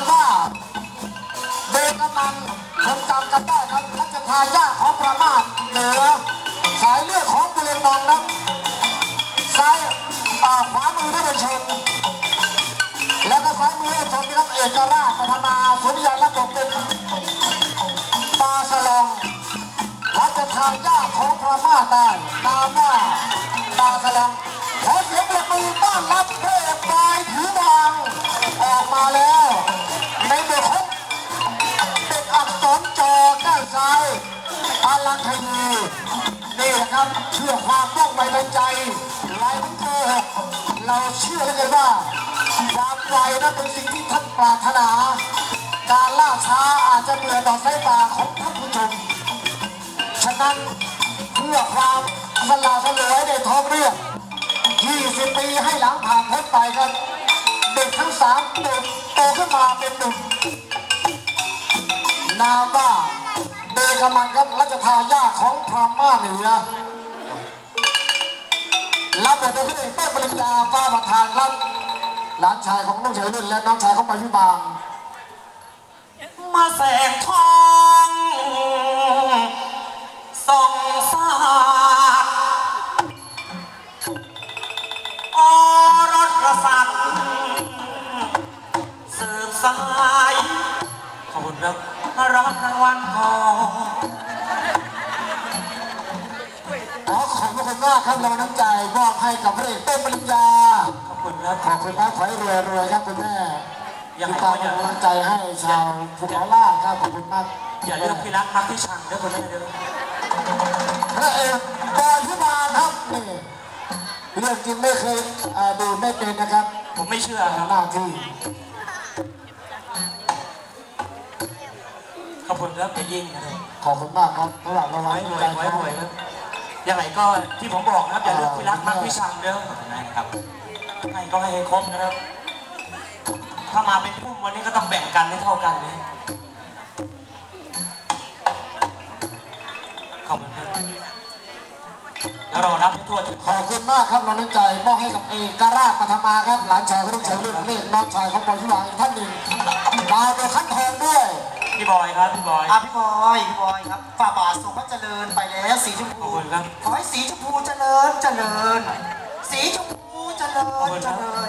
ามว่าเดกำมันคงจำกันได้ครับรัชทายาทของประมาทเหนือสายเลือดของบุรีรัมย์ครับซ้ายอ่าขวามือที่เป็นชนแล้วก็ซ้ายมือชนนะครับเอกราชพัฒนาสุริยันและตกเป็นปาสลองรัชทายาทของประมาทได้ตามว่าปาสลองขอเสียงปรบมือต้อนรับเทพปลายถือวางออกมาแล้ว ลังคณีนี่แหละครับเชื่อความว่องไวในใจลายมือเธอเราเชื่อเลยกันว่าความไวนั้นเป็นสิ่งที่ท่านปรารถนา การล่าช้าอาจจะเหนื่อยต่อสายตาของท่านผู้ชมฉะนั้นเพื่อความสละสลวยในท้องเรื่อง 20 ปีให้หลังผ่านพ้นไปกันเด็กทั้งสามเด็กโตขึ้นมาเป็นหนุ่มนามว่า เดกามังครับรัชทายาของพราหม่าเหนือรับบทเป็นพระเอกเต้ปริญญาฟ้าประธานครับหลานชายของน้องเฉยนุ่นและน้องชายของปายุบางมาแสงทอง รับรับรางวัลทองขอขอบพระคุณมากครับเราน้ำใจมอบให้กับพระเอกเต้นปริญญาขอบคุณครับขอบคุณมากขอให้รวยรวยครับคุณแม่ยังไงที่ตามก็อย่ากำลังใจให้ชาวภูเขาล่างครับขอบคุณมากอย่าเลือกที่รักมักที่ชังเด้อคนนี้เด้อพระเอกบอยพิมานครับนี่เรื่องจริงไม่เคยอ่าดูไม่เป็นนะครับ ผมไม่เชื่อครับหน้าที่ ขอบคุณครับเป็นยิ่งนะครับขอบคุณมากครับสำหรับรางวัลไว้รวยใจไว้รวยครับยังไงก็ที่ผมบอกนะครับอย่าเลือกที่รักมักที่ชังเด้อนะครับให้ก็ให้ครบนะครับ ถ้ามาเป็นพุ่มวันนี้ก็ต้องแบ่งกันให้เท่ากันนะขอบคุณครับแล้วเรารับให้ทั่วถึงขอบคุณมากครับเราน้ำใจมอบให้กับเอกราชปฐมาครับหลานชายของลูกชายรุ่นนี่น้องชายของบอยพิมานอีกท่านหนึ่งดาวเป็นขั้นทองด้วย พี่บอยครับพี่บอย อะพี่บอยพี่บอยครับฝ่าบาททรงพระเจริญไปแล้วสีชมขอบพูคุณครับ ขอให้สีชมพูเจริญเจริญ สีชมพูเจริญเจริญ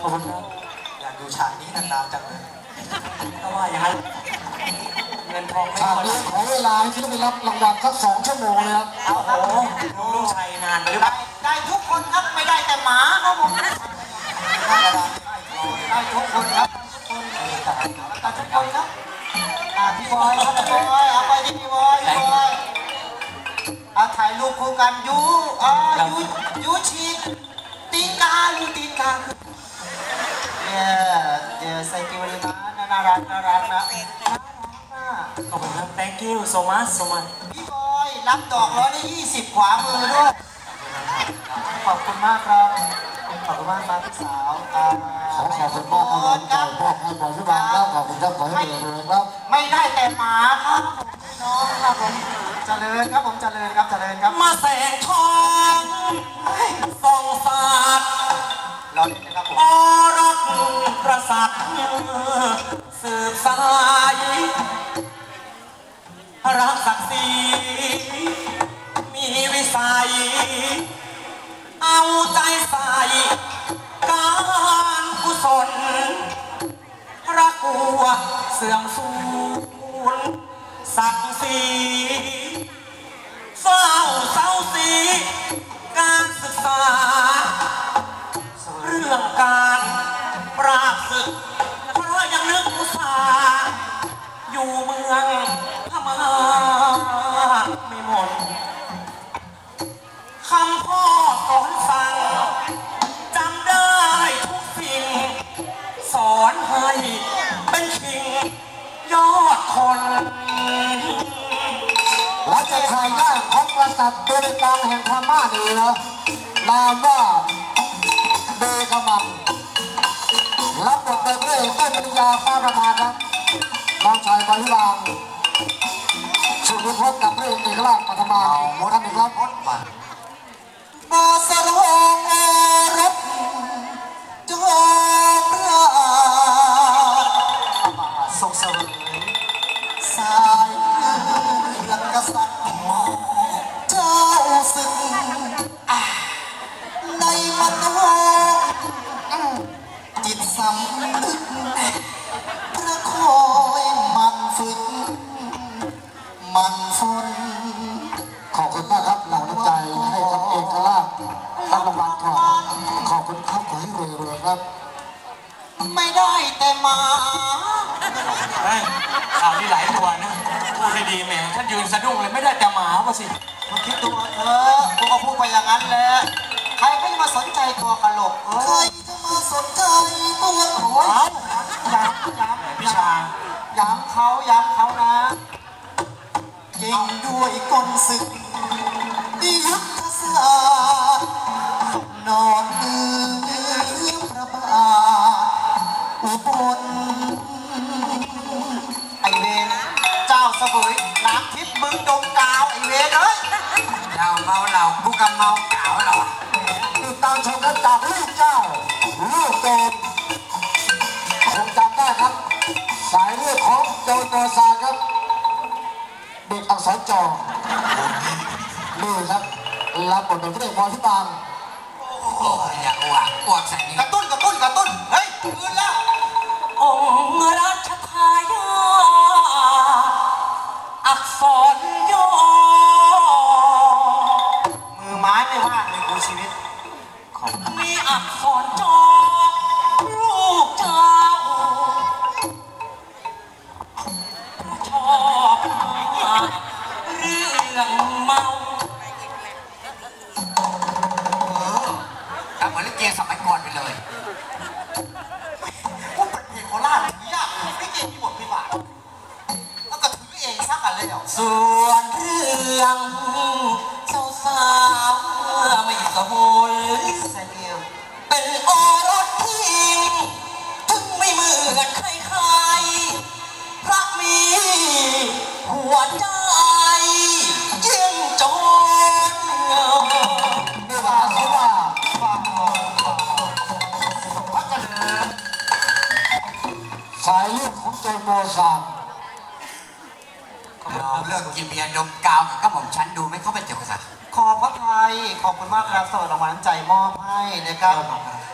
ขอบคุณครับอยากดูฉากนี้นานๆจังเลยถ้าว่าอย่างนั้นเงินทองไม่ฉากพอนี้ขอเวลาให้ที่ได้รับรางวัลสักสองชั่วโมงเลยครับโอ้โหลุงชัยนานไปหรือเปได้ล่าได้ทุกคนครับไม่ได้แต่หมาครับผมได้ทุกคนครับได้ทุกคนครับอะ พี่บอยครับพี่บอยเอาไปที่พี่บอยพี่บอยเอาถ่ายรูปคู่กันยูอ่ายูยูชีตีนกายูตีนกาเนี่ยเดี๋ยวใส่กิวเลยนะน่ารักน่ารักนะน่ารักนะขอบคุณครับ thank you so much so much พี่บอยรับดอกร้อยได้ยี่สิบขวามือด้วย ขอบคุณมากครับ ขอบคุณมากครับพี่สาวขอขอบคุณมากครับเราน้ำใจมอบให้บอยพิมานครับขอบคุณครับขอให้รวยๆครับ แต่หมาครับผมพี่น้องครับผมเจริญครับผมเจริญครับเจริญครับมาแสงทองส่องสาดเราเล่นนะครับผมอรสกษัตริย์สืบสายรักศักดิ์ศรีมีวิสัย เอาใจใส่การกุศลรักกลัวเสื่อมสูญ ศักดิ์ศรีเฝ้าเศร้าสีการศึกษา เรื่องการปราบศึกเพราะยังนึกอุตสาอยู่เมืองพม่าไม่หมดคำพ่อสอนสั่งจำได้ทุกสิ่ง สอนให้ ยอดคนรัชทายาทของกษัตริย์ตัวดังแห่งพม่าเหนือนามว่าเดกามันรับบทเป็นพระเอกเต้นปริญญาฟ้าประธานครับน้องชายบอยพิมานสุดพจน์กับพระเอกเอกราชปฐมาท่านหนึ่งครับบ จิตสำนึกพระคอยมันฝึกมันฝนขอบคุณมากครับหลังน้ำใจให้กับเอกราชรับรางวัลก่อนขอบคุณครับขอให้รวยๆครับ ไม่ได้แต่มาเฮ้ยข่าวนี้หลายตัวนะพูดดีๆแหม่ฉันยืนสะดุ้งเลยไม่ได้แต่หมาวะสิคุณคิดดูเถอะกูก็พูดไปอย่างนั้นแหละใครก็จะมาสนใจตัวกะโหลกเออใครจะมาสนใจ ย้ำเขาย้ำเขานะเก่งด้วยกลศึกดียุทธศาสตร์นอนเนื้อพระบาทอุบลไอเวนเจ้าเสวยน้ำทิพย์มึงดมกาวไอเวนเอ้ยเราเมาเรากูกับเมาเก่าเราติดตามชมกันจากลูกเจ้าลูกโด ด็กอักษรจอนี่ครับรับบทเป็นพระเอกพรพิบาลโอ้ยอย่าอ้วกอ้วกใส่นี่กระตุ้นก มื่อไม่สมบูรณ์แซงเอลเป็นโอรสทิ้งถึงไม่เหมือนใครๆพระมีหัวใจเยี่ยงจนี่ว่าเขาว่าฟังลองฟังลองพเจริญสายเลือดของโจโมซานเรื่องกินเบียร์ดมกาวก็ผมฉันดูไม่เข้าไปเจ็บกระสับ ขอบพระไทยขอบคุณมากครับสำหรับรางวัลน้ำใจมอบให้นะครับ